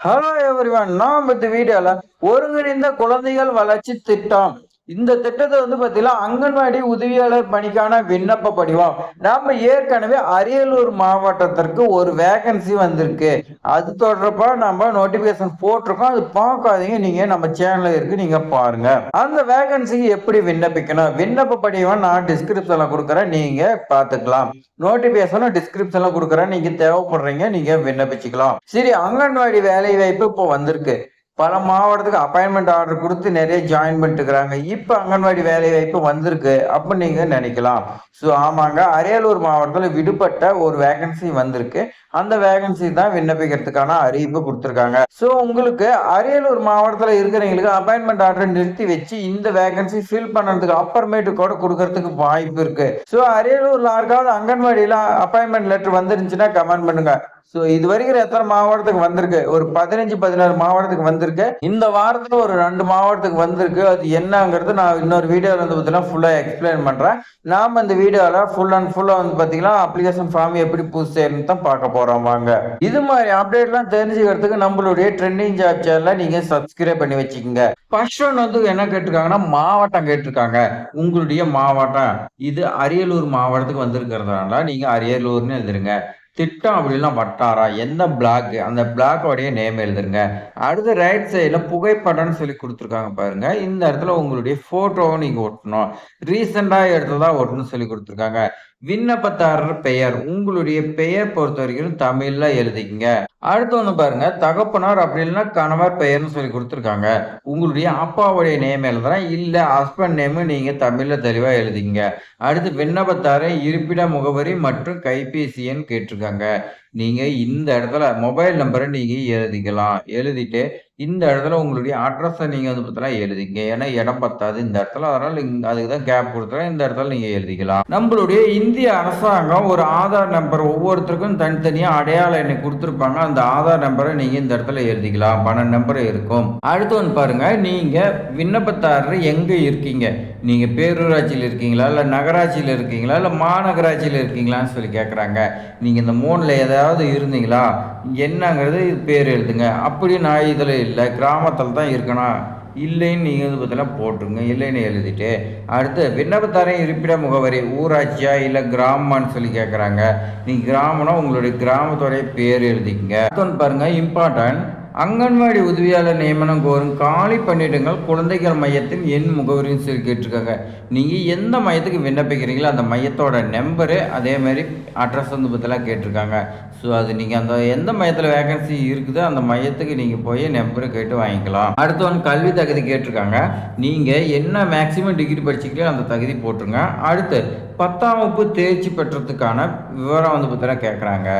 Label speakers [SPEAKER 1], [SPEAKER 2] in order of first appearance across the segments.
[SPEAKER 1] Hello everyone நாம் இந்த வீடியோல ஒருங்கிணைந்த குழந்தைகள் வளர்ச்சி திட்டம். இந்த திட்டத்தை வந்து பார்த்தீங்கன்னா அங்கன்வாடி உதவியாளர் பணிக்கான விண்ணப்ப படிவம். நாம ஏற்கனவே அரியலூர் மாவட்டத்திற்கு ஒரு வேகன்சி வந்திருக்கு. அது தொடர்பா நம்ம நோட்டிபிகேஷன் போட்டிருக்கோம். அது பார்க்காதீங்க. நீங்க நம்ம சேனலில் இருக்கு. நீங்க பாருங்க. அந்த வேகன்சிக்கு எப்படி விண்ணப்பிக்கணும்? விண்ணப்ப படிவம் நான் டிஸ்கிரிப்ஷன்ல கொடுக்குறேன். நீங்க பார்த்துக்கலாம். நோட்டிபிகேஷனும் டிஸ்கிரிப்ஷன்ல கொடுக்குறேன். நீங்க தேவைப்படுறீங்க நீங்க விண்ணப்பிச்சுக்கலாம். சரி அங்கன்வாடி வேலை வாய்ப்பு இப்போ வந்திருக்கு. பல மாவட்டத்துக்கு அப்பாயின்மெண்ட் ஆர்டர் கொடுத்து நிறைய ஜாயின் பண்ணிட்டுக்கிறாங்க இப்போ அங்கன்வாடி வேலை வாய்ப்பு வந்திருக்கு அப்படின்னு நீங்க நினைக்கலாம். ஸோ ஆமாங்க. அரியலூர் மாவட்டத்தில் விடுபட்ட ஒரு வேகன்சி வந்திருக்கு. அந்த வேகன்சி தான் விண்ணப்பிக்கிறதுக்கான அறிவிப்பு கொடுத்துருக்காங்க. ஸோ உங்களுக்கு அரியலூர் மாவட்டத்தில் இருக்கிறவங்களுக்கு அப்பாயின்மெண்ட் ஆர்டர் நிறுத்தி வச்சு இந்த வேகன்சி ஃபில் பண்ணுறதுக்கு அப்புறமேட்டு கூட கொடுக்கறதுக்கு வாய்ப்பு இருக்கு. ஸோ அரியலூர்ல யாருக்காவது அங்கன்வாடியில் அப்பாயின்மெண்ட் லெட்டர் வந்துருந்துச்சுன்னா கமெண்ட் பண்ணுங்க. ஸோ இது வரைக்கும் எத்தனை மாவட்டத்துக்கு வந்திருக்கு? ஒரு பதினஞ்சு பதினாறு மாவட்டத்துக்கு வந்திருக்கு. இந்த வாரத்துல ஒரு ரெண்டு மாவட்டத்துக்கு வந்திருக்கு. அது என்னங்கிறது நான் இன்னொரு வீடியோவில் வந்து பார்த்தீங்கன்னா ஃபுல்லாக எக்ஸ்பிளைன் பண்றேன். நாம இந்த வீடியோவில் ஃபுல் அண்ட் ஃபுல்லாக வந்து பார்த்தீங்கன்னா அப்ளிகேஷன் ஃபார்ம் எப்படி பூஸ் செய்யணும்னு தான் பார்க்க போறோம். வாங்க. இது மாதிரி அப்டேட்லாம் தெரிஞ்சுக்கிறதுக்கு நம்மளுடைய ட்ரெண்டிங் ஜாப் சேனலை நீங்க சப்ஸ்கிரைப் பண்ணி வச்சுக்கோங்க. ஃபர்ஸ்ட் ஒன் வந்து என்ன கேட்டிருக்காங்கன்னா மாவட்டம் கேட்டிருக்காங்க. உங்களுடைய மாவட்டம். இது அரியலூர் மாவட்டத்துக்கு வந்திருக்கிறதுனால நீங்க அரியலூர்னு எழுதுருங்க திட்டம் அப்படிலாம் வட்டாரா? எந்த பிளாக்? அந்த பிளாக்கோடைய நேம் எழுதுருங்க அடுத்து ரைட் சைடில் புகைப்படம்னு சொல்லி கொடுத்துருக்காங்க பாருங்க. இந்த இடத்துல உங்களுடைய ஃபோட்டோவை நீங்கள் ஒட்டணும். ரீசெண்டாக எடுத்ததா ஒட்டணும்னு சொல்லி கொடுத்துருக்காங்க. விண்ணப்பதாரர் பெயர். உங்களுடைய பெயர் பொறுத்த வரைக்கும் தமிழில் எழுதிக்கங்க. அடுத்து ஒன்று பாருங்க தகப்பனார் அப்படி இல்லைன்னா கணவர் பெயர்னு சொல்லி கொடுத்துருக்காங்க. உங்களுடைய அப்பாவுடைய நேம் எழுதுறேன். இல்லை ஹஸ்பண்ட் நேமு நீங்க தமிழ்ல தெளிவா எழுதிங்க அடுத்து விண்ணப்பத்தாரை இருப்பிட முகவரி மற்றும் கைபேசி எண் கேட்டிருக்காங்க. நீங்க இந்த இடத்துல மொபைல் நம்பரை நீங்க எழுதிக்கலாம். எழுதிட்டு இந்த இடத்துல உங்களுடைய அட்ரஸை நீங்கள் வந்து பார்த்தீங்கன்னா எழுதிங்க ஏன்னா இடம் பத்தாது இந்த இடத்துல. அதனால் இங்க- அதுக்கு தான் கேப் கொடுத்துறேன் இந்த இடத்துல நீங்கள் எழுதிக்கலாம். நம்மளுடைய இந்திய அரசாங்கம் ஒரு ஆதார் நம்பர் ஒவ்வொருத்தருக்கும் தனித்தனியாக அடையாள எண்ணை கொடுத்துருப்பாங்க. அந்த ஆதார் நம்பரை நீங்கள் இந்த இடத்துல எழுதிக்கலாம். பன்னெண்டு நம்பர் இருக்கும். அடுத்து வந்து பாருங்க. நீங்கள் விண்ணப்பத்தாரர் எங்கே இருக்கீங்க? நீங்கள் பேரூராட்சியில் இருக்கீங்களா? இல்லை நகராட்சியில் இருக்கீங்களா? இல்லை மாநகராட்சியில் இருக்கீங்களான்னு சொல்லி கேட்குறாங்க நீங்கள் இந்த மூணில் ஏதாவது இருந்தீங்களா? என்னங்கிறது பேர் எழுதுங்க. அப்படி நான் இதில் இல்லை கிராமத்தில் தான் இருக்கணும். இல்லைன்னு நீங்கள் பதில் பார்த்தீங்கன்னா போட்டுருங்க இல்லைன்னு எழுதிட்டு. அடுத்து விண்ணப்பத்தாரையும் இருப்பிட முகவரி ஊராட்சியா இல்லை கிராமம்னு சொல்லி கேட்குறாங்க நீங்கள் கிராமம்னா உங்களுடைய கிராமத்தோடைய பேர் எழுதிக்கங்க. அடுத்து பாருங்க இம்பார்ட்டன்ட் அங்கன்வாடி உதவியாளர் நியமனம் கோரும் காலி பணியிடங்கள் குழந்தைகள் மையத்தின் எண் முகவரின்னு சொல்லி கேட்டிருக்காங்க. நீங்கள் எந்த மையத்துக்கு விண்ணப்பிக்கிறீங்களோ அந்த மையத்தோட நம்பரு அதே மாதிரி அட்ரஸ் வந்து பற்றிலாம் கேட்டிருக்காங்க. ஸோ அது நீங்கள் அந்த எந்த மையத்தில் வேகன்சி இருக்குதோ அந்த மையத்துக்கு நீங்கள் போய் நம்பரு கேட்டு வாங்கிக்கலாம். அடுத்து கல்வி தகுதி கேட்டிருக்காங்க. நீங்கள் என்ன மேக்ஸிமம் டிகிரி படிச்சிக்கிறீங்களோ அந்த தகுதி போட்டுருங்க. அடுத்து பத்தாம் வகுப்பு தேர்ச்சி பெற்றதுக்கான விவரம் வந்து பார்த்தீங்கன்னா கேட்குறாங்க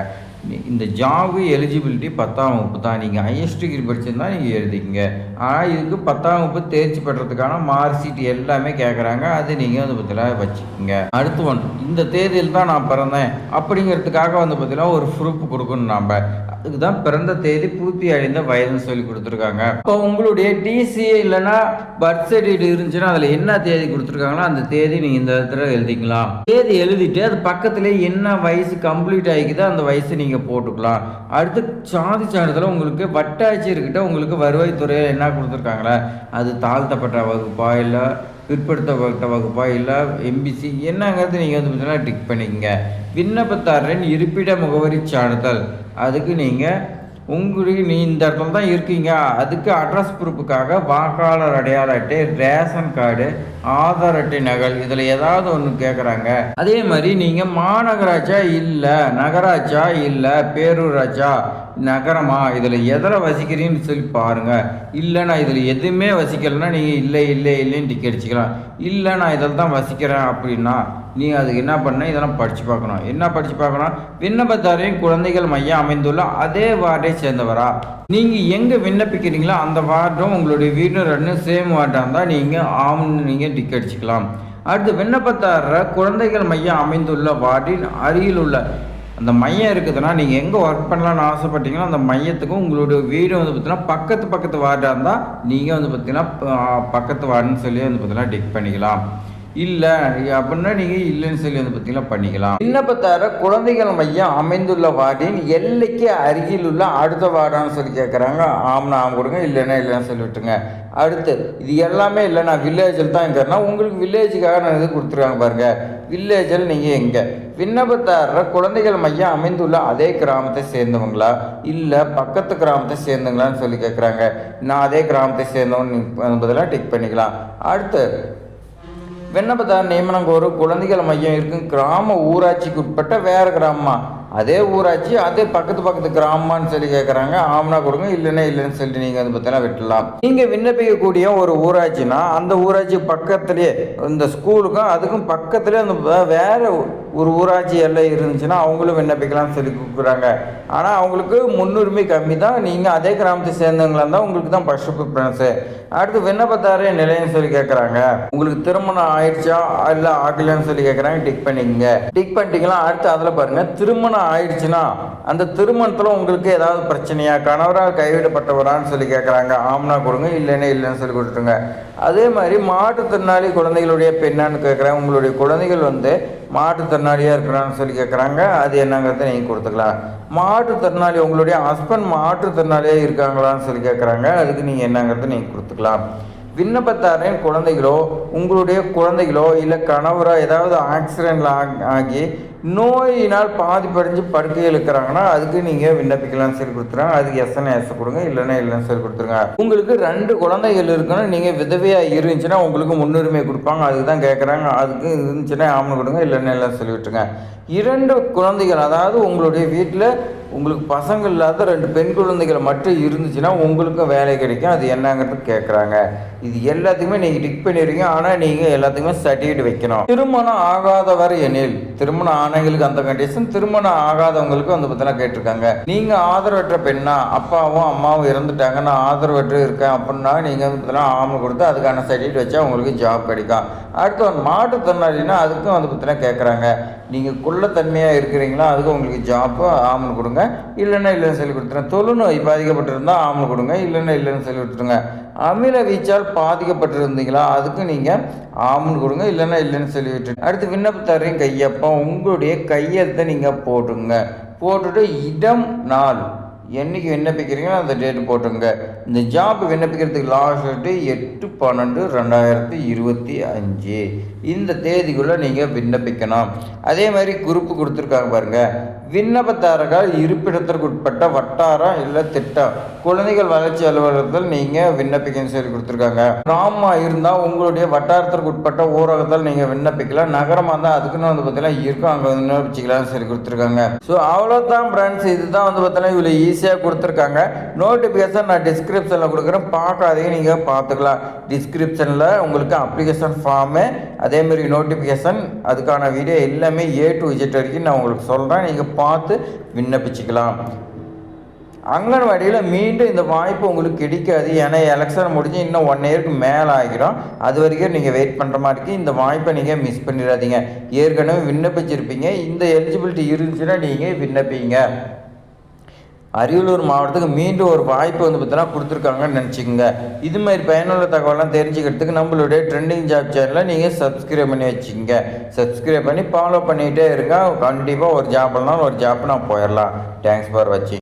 [SPEAKER 1] இந்த ஜாபு எலிஜிபிலிட்டி பத்தாம் வகுப்பு தான். நீங்கள் ஹையஸ்ட் டிகிரி படிச்சிருந்தால் நீங்கள் எழுதிக்கிங்க. ஆனால் இதுக்கு பத்தாம் வகுப்பு தேர்ச்சி பெற்றதுக்கான மார்க் ஷீட் எல்லாமே கேட்குறாங்க அது நீங்கள் வந்து பார்த்தீங்கன்னா வச்சுக்கோங்க. அடுத்து ஒன்று இந்த தேதியில் தான் நான் பிறந்தேன். அப்படிங்கிறதுக்காக வந்து பார்த்தீங்கன்னா ஒரு ப்ரூஃப் கொடுக்கணும் நாம். அதுக்கு தான் பிறந்த தேதி பூர்த்தி அடைந்த வயதுன்னு சொல்லி கொடுத்துருக்காங்க. இப்போ உங்களுடைய டிசி இல்லைன்னா பர்த் சர்டிஃபிகேட் இருந்துச்சுன்னா அதில் என்ன தேதி கொடுத்துருக்காங்களோ அந்த தேதி நீங்கள் இந்த இடத்துல எழுதிக்கலாம். தேதி எழுதிட்டு அது பக்கத்துல என்ன வயசு கம்ப்ளீட் ஆகிக்குதோ அந்த வயசு நீங்கள் போட்டுக்கலாம். அடுத்து சாதி சான்றிதழ் உங்களுக்கு வட்டாட்சியர்கிட்ட உங்களுக்கு வருவாய்த்துறையில் என்ன கொடுத்துருக்காங்களே அது தாழ்த்தப்பட்ட வகுப்பா இல்லை பிற்படுத்தப்பட்ட வகுப்பா? இல்லை எம்பிசி என்னங்கிறது நீங்கள் வந்து பார்த்தீங்கன்னா டிக் பண்ணிக்கங்க. விண்ணப்பதாரரின் இருப்பிட முகவரி சான்றிதழ். அதுக்கு நீங்கள் உங்களுக்கு நீ இந்த இடத்துல தான் இருக்கீங்க. அதுக்கு அட்ரஸ் ப்ரூஃபுக்காக வாக்காளர் அடையாள அட்டை ரேஷன் கார்டு ஆதார் அட்டை நகல் இதில் ஏதாவது ஒன்று கேட்குறாங்க அதே மாதிரி நீங்கள் மாநகராட்சா இல்லை நகராட்சா இல்லை பேரூராட்சா நகரமா? இதில் எதில் வசிக்கிறீங்கன்னு சொல்லி பாருங்கள் இல்லை நான் இதில் எதுவுமே வசிக்கலைன்னா நீங்கள் இல்லை இல்லை இல்லைன்னு டிக் அடிச்சிக்கலாம். இல்லை நான் இதில் தான் வசிக்கிறேன் அப்படின்னா நீ அதுக்கு என்ன பண்ண? இதெல்லாம் படித்து பார்க்கணும். என்ன படித்து பார்க்கணும்? விண்ணப்பதாரின் குழந்தைகள் மையம் அமைந்துள்ள அதே வார்டை சேர்ந்தவரா? நீங்கள் எங்கே விண்ணப்பிக்கிறீங்களோ அந்த வார்டும் உங்களுடைய வீடு ரெண்டு சேம் வார்டாக இருந்தால் நீங்கள் ஆம்னு நீங்கள் டிக் அடிச்சிக்கலாம். அடுத்து விண்ணப்பதாரர் குழந்தைகள் மையம் அமைந்துள்ள வார்டின் அருகில் உள்ள அந்த மையம் இருக்குதுன்னா நீங்கள் எங்கே ஒர்க் பண்ணலான்னு ஆசைப்பட்டீங்களோ அந்த மையத்துக்கும் உங்களுடைய வீடு வந்து பார்த்தீங்கன்னா பக்கத்து பக்கத்து வார்டாக இருந்தால் நீங்கள் வந்து பார்த்தீங்கன்னா பக்கத்து வார்டுன்னு சொல்லி வந்து பார்த்தீங்கன்னா டிக் பண்ணிக்கலாம். இல்லை அப்படின்னா நீங்கள் இல்லைன்னு சொல்லி வந்து பார்த்தீங்கன்னா பண்ணிக்கலாம். விண்ணப்பத்தார குழந்தைகள் மையம் அமைந்துள்ள வார்டின் எல்லைக்கு அருகில் உள்ள அடுத்த வார்டான்னு சொல்லி கேட்குறாங்க ஆம்னா ஆம் கொடுங்க இல்லைன்னா இல்லைன்னு சொல்லிவிட்டுங்க அடுத்து இது எல்லாமே இல்லை நான் வில்லேஜில் தான் இருக்கிறேன்னா உங்களுக்கு வில்லேஜுக்காக நான் இது கொடுத்துருக்காங்க பாருங்கள் வில்லேஜில் நீங்கள் எங்கே? விண்ணப்பத்தாரர் குழந்தைகள் மையம் அமைந்துள்ள அதே கிராமத்தை சேர்ந்தவங்களா? இல்லை பக்கத்து கிராமத்தை சேர்ந்தவங்களான்னு சொல்லி கேட்குறாங்க நான் அதே கிராமத்தை சேர்ந்தவன் பதிலாக டிக் பண்ணிக்கலாம். அடுத்து விண்ணப்பத்தார் நியமனம் கோரும் குழந்தைகள் மையம் இருக்கும் கிராம ஊராட்சிக்கு உட்பட்ட வேறு கிராமமா? அதே ஊராட்சி அதே பக்கத்து பக்கத்து கிராமம்னு சொல்லி கேட்குறாங்க ஆம்னா கொடுங்க இல்லைன்னா இல்லைன்னு சொல்லிட்டு நீங்கள் வந்து பார்த்தீங்கன்னா விட்டுலாம். நீங்கள் விண்ணப்பிக்கக்கூடிய ஒரு ஊராட்சினா அந்த ஊராட்சி பக்கத்துலேயே இந்த ஸ்கூலுக்கும் அதுக்கும் பக்கத்துலேயே அந்த வேறு ஒரு ஊராட்சி எல்லை இருந்துச்சுன்னா அவங்களும் விண்ணப்பிக்கலாம்னு சொல்லி கொடுக்குறாங்க ஆனால் அவங்களுக்கு முன்னுரிமை கம்மி தான் நீங்கள் அதே கிராமத்தை சேர்ந்தவங்களா இருந்தால் உங்களுக்கு தான் ஃபஸ்ட்டு ப்ரிஃபரன்ஸு அடுத்து விண்ணப்பத்தாரே நிலையம்னு சொல்லி கேட்குறாங்க உங்களுக்கு திருமணம் ஆயிடுச்சா? இல்லை ஆகலைன்னு சொல்லி கேட்குறாங்க டிக் பண்ணிக்கங்க. டிக் பண்ணிட்டீங்களா அடுத்து அதில் பாருங்கள் திருமணம் ஆயிடுச்சுன்னா அந்த திருமணத்தில் உங்களுக்கு ஏதாவது பிரச்சனையா? கணவரால் கைவிடப்பட்டவரான்னு சொல்லி கேட்குறாங்க ஆம்னா கொடுங்க இல்லைன்னு இல்லைன்னு சொல்லி கொடுத்துருங்க. அதே மாதிரி மாற்றுத்திறனாளி குழந்தைகளுடைய பெண்ணான்னு கேட்குறாங்க உங்களுடைய குழந்தைகள் வந்து மாற்றுத்திறனாளியாக இருக்கிறான்னு சொல்லி கேட்குறாங்க அது என்னங்கிறத நீங்கள் கொடுத்துக்கலாம். மாற்றுத்திறனாளி உங்களுடைய ஹஸ்பண்ட் மாற்றுத்திறனாளியாக இருக்காங்களான்னு சொல்லி கேட்குறாங்க அதுக்கு நீங்கள் என்னங்கிறத நீங்கள் கொடுத்துக்கலாம். விண்ணப்பத்தாரின் குழந்தைகளோ உங்களுடைய குழந்தைகளோ இல்லை கணவரோ ஏதாவது ஆக்சிடென்ட்ல ஆகி நோயினால் பாதிப்படைஞ்சு படுக்கையில் இருக்கிறாங்கன்னா அதுக்கு நீங்கள் விண்ணப்பிக்கலாம். சரி கொடுத்துருங்க அதுக்கு எஸ்என்ஏ எஸ் கொடுங்க. இல்லைன்னா இல்லைன்னு சரி கொடுத்துருங்க உங்களுக்கு ரெண்டு குழந்தைகள் இருக்குன்னு நீங்கள் விதவையாக இருந்துச்சுன்னா உங்களுக்கு முன்னுரிமை கொடுப்பாங்க. அதுக்கு தான் கேட்குறாங்க அதுக்கு இருந்துச்சுன்னா ஆமாம் கொடுங்க. இல்லைன்னா இல்லைன்னு சொல்லி விட்டுருங்க இரண்டு குழந்தைகள் அதாவது உங்களுடைய வீட்டில் உங்களுக்கு பசங்க இல்லாத ரெண்டு பெண் குழந்தைகள் மட்டும் இருந்துச்சுன்னா உங்களுக்கும் வேலை கிடைக்கும். அது என்னங்கிறது கேட்குறாங்க இது எல்லாத்துக்குமே நீங்கள் டிக் பண்ணிடுறீங்க. ஆனால் நீங்கள் எல்லாத்துக்குமே சர்டிஃபிகேட் வைக்கணும். திருமணம் ஆகாதவர் எனில் திருமணம் ஆனவங்களுக்கு அந்த கண்டிஷன் திருமணம் ஆகாதவங்களுக்கும் வந்து பார்த்தீங்கன்னா கேட்டிருக்காங்க. நீங்கள் ஆதரவற்ற பெண்ணா அப்பாவும் அம்மாவும் இறந்துட்டாங்க நான் ஆதரவற்று இருக்கேன் அப்படின்னா நீங்கள் வந்து பார்த்தீங்கன்னா ஆமை கொடுத்து அதுக்கான சர்டிஃபிகேட் வச்சா உங்களுக்கு ஜாப் கிடைக்கும். அடுத்து ஒரு மாற்றுத்திறனாளினா அதுக்கும் வந்து பார்த்தீங்கன்னா கேட்குறாங்க நீங்கள் குள்ளத்தன்மையாக இருக்கிறீங்களா அதுக்கும் உங்களுக்கு ஜாப்பு ஆமன் கொடுங்க. இல்லைன்னா இல்லைன்னு சொல்லி கொடுத்துருங்க. தொழுநோய் பாதிக்கப்பட்டிருந்தால் ஆமன் கொடுங்க. இல்லைன்னா இல்லைன்னு சொல்லி கொடுத்துருங்க. அமில வீச்சால் பாதிக்கப்பட்டிருந்தீங்களா அதுக்கும் நீங்கள் ஆமன் கொடுங்க. இல்லைன்னா இல்லைன்னு சொல்லி விட்டுருங்க அடுத்து விண்ணப்பத்தாரையும் கையப்பம். உங்களுடைய கையெழுத்தை நீங்கள் போட்டுங்க. போட்டுட்டு இடம் நாள். என்னைக்கு விண்ணப்பிக்கிறீங்களோ அந்த டேட்டு போட்டுங்க இந்த ஜாப் விண்ணப்பிக்கிறதுக்கு லாஸ்ட் டேட்டு எட்டு பன்னெண்டு ரெண்டாயிரத்தி இருபத்தி அஞ்சு. இந்த தேதிக்குள்ளே நீங்கள் விண்ணப்பிக்கணும். அதே மாதிரி குரூப்பு கொடுத்துருக்காங்க பாருங்கள் விண்ணப்பதாரர்கள் இருப்பிடத்திற்கு உட்பட்ட வட்டாரம் இல்லை திட்டம் குழந்தைகள் வளர்ச்சி அலுவலகத்தில் நீங்கள் விண்ணப்பிக்கன்னு சொல்லி கொடுத்துருக்காங்க. கிராமமாக இருந்தால் உங்களுடைய வட்டாரத்திற்கு உட்பட்ட ஊரகத்தில் நீங்கள் விண்ணப்பிக்கலாம். நகரமாக இருந்தால் அதுக்குன்னு வந்து பார்த்தீங்கன்னா இருக்கும். அங்கே விண்ணப்பிச்சிக்கலாம்னு சொல்லி கொடுத்துருக்காங்க. ஸோ அவ்வளோதான் ஃப்ரெண்ட்ஸ் இதுதான் வந்து பார்த்தீங்கன்னா இவ்வளோ ஈஸியாக கொடுத்துருக்காங்க. நோட்டிஃபிகேஷன் நான் டிஸ்கிரிப்ஷனில் கொடுக்குறேன். பார்க்காதீங்க நீங்கள் பார்த்துக்கலாம். டிஸ்கிரிப்ஷனில் உங்களுக்கு அப்ளிகேஷன் ஃபார்மு அதேமாரி நோட்டிஃபிகேஷன் அதுக்கான வீடியோ எல்லாமே ஏ டு விஜெட் வரைக்கும் நான் உங்களுக்கு சொல்கிறேன் நீங்கள் பார்த்து விண்ணப்பிச்சுக்கலாம். அங்கன்வாடியில் மீண்டும் இந்த வாய்ப்பு உங்களுக்கு கிடைக்காது. ஏன்னா எலெக்ஷன் முடிஞ்சு இன்னும் ஒன் இயருக்கு மேலே ஆகிடும் அது வரைக்கும் நீங்கள் வெயிட் பண்ணுற மாதிரி இருக்கு. இந்த வாய்ப்பை நீங்கள் மிஸ் பண்ணிடாதீங்க. ஏற்கனவே விண்ணப்பிச்சிருப்பீங்க. இந்த எலிஜிபிலிட்டி இருந்துச்சுன்னா நீங்கள் விண்ணப்பிங்க. அரியலூர் மாவட்டத்துக்கு மீண்டும் ஒரு வாய்ப்பு வந்து பார்த்தீங்கன்னா கொடுத்துருக்காங்கன்னு நினச்சிக்கோங்க. இது மாதிரி பயனுள்ள தகவலாம் தெரிஞ்சுக்கிறதுக்கு நம்மளுடைய ட்ரெண்டிங் ஜாப் சேனலை நீங்கள் சப்ஸ்கிரைப் பண்ணி வச்சுக்கோங்க. சப்ஸ்கிரைப் பண்ணி ஃபாலோ பண்ணிகிட்டே இருங்க. கண்டிப்பாக ஒரு ஜாப்லாம் ஒரு ஜாப் நான் போயிடலாம். தேங்க்ஸ் ஃபார் வாட்சிங்